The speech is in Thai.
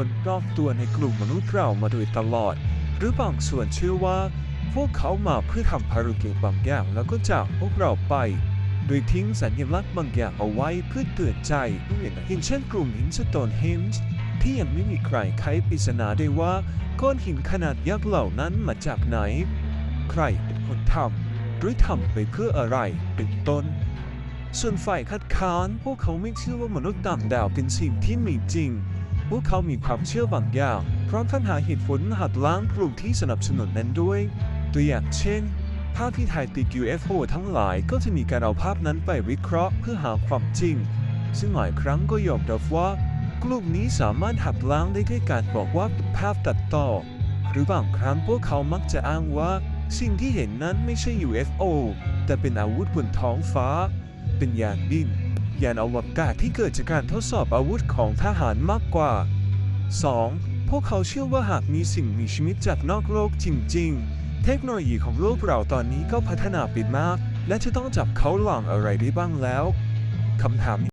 คนรอบตัวในกลุ่มมนุษย์เรามาโดยตลอด หรือบางส่วนเชื่อว่า พวกเขามาเพื่อทำภารกิจบางอย่างแล้วก็จากพวกเราไป โดยทิ้งสัญลักษณ์บางอย่างเอาไว้เพื่อเตือนใจอย่างเช่นกลุ่มหินสโตนเฮนจ์ที่ยังไม่มีใครไขปริศนาได้ว่าก้อนหินขนาดยักษ์เหล่านั้นมาจากไหน ใครเป็นคนทำหรือทำไปเพื่ออะไรเป็นต้น ส่วนฝ่ายคัดค้านพวกเขาไม่เชื่อว่ามนุษย์ต่างดาวเป็นสิ่งที่มีจริง พวกเขามีความเชื่อบางอย่างพร้อมทั้งหาเหตุผลหัดล้างกลุ่มที่สนับสนุนนั้นด้วย ตัวอย่างเช่น ภาพที่ถ่ายติด UFO ทั้งหลายก็จะมีการเอาภาพนั้นไปวิเคราะห์เพื่อหาความจริง ซึ่งหลายครั้งก็ยอมรับว่ากลุ่มนี้สามารถหักล้างได้ด้วยการบอกว่าเป็นภาพตัดต่อ หรือบางครั้งพวกเขามักจะอ้างว่า สิ่งที่เห็นนั้นไม่ใช่ UFO แต่เป็นอาวุธบนท้องฟ้า เป็นยานบิน ยานอวกาศที่เกิดจากการทดสอบอาวุธของทหารมากกว่า 2. พวกเขาเชื่อว่าหากมีสิ่งมีชีวิตจากนอกโลกจริง ๆ เทคโนโลยีของโลกเราตอนนี้ก็พัฒนาไปมาก และจะต้องจับเขาหลังอะไรได้บ้างแล้วคำถาม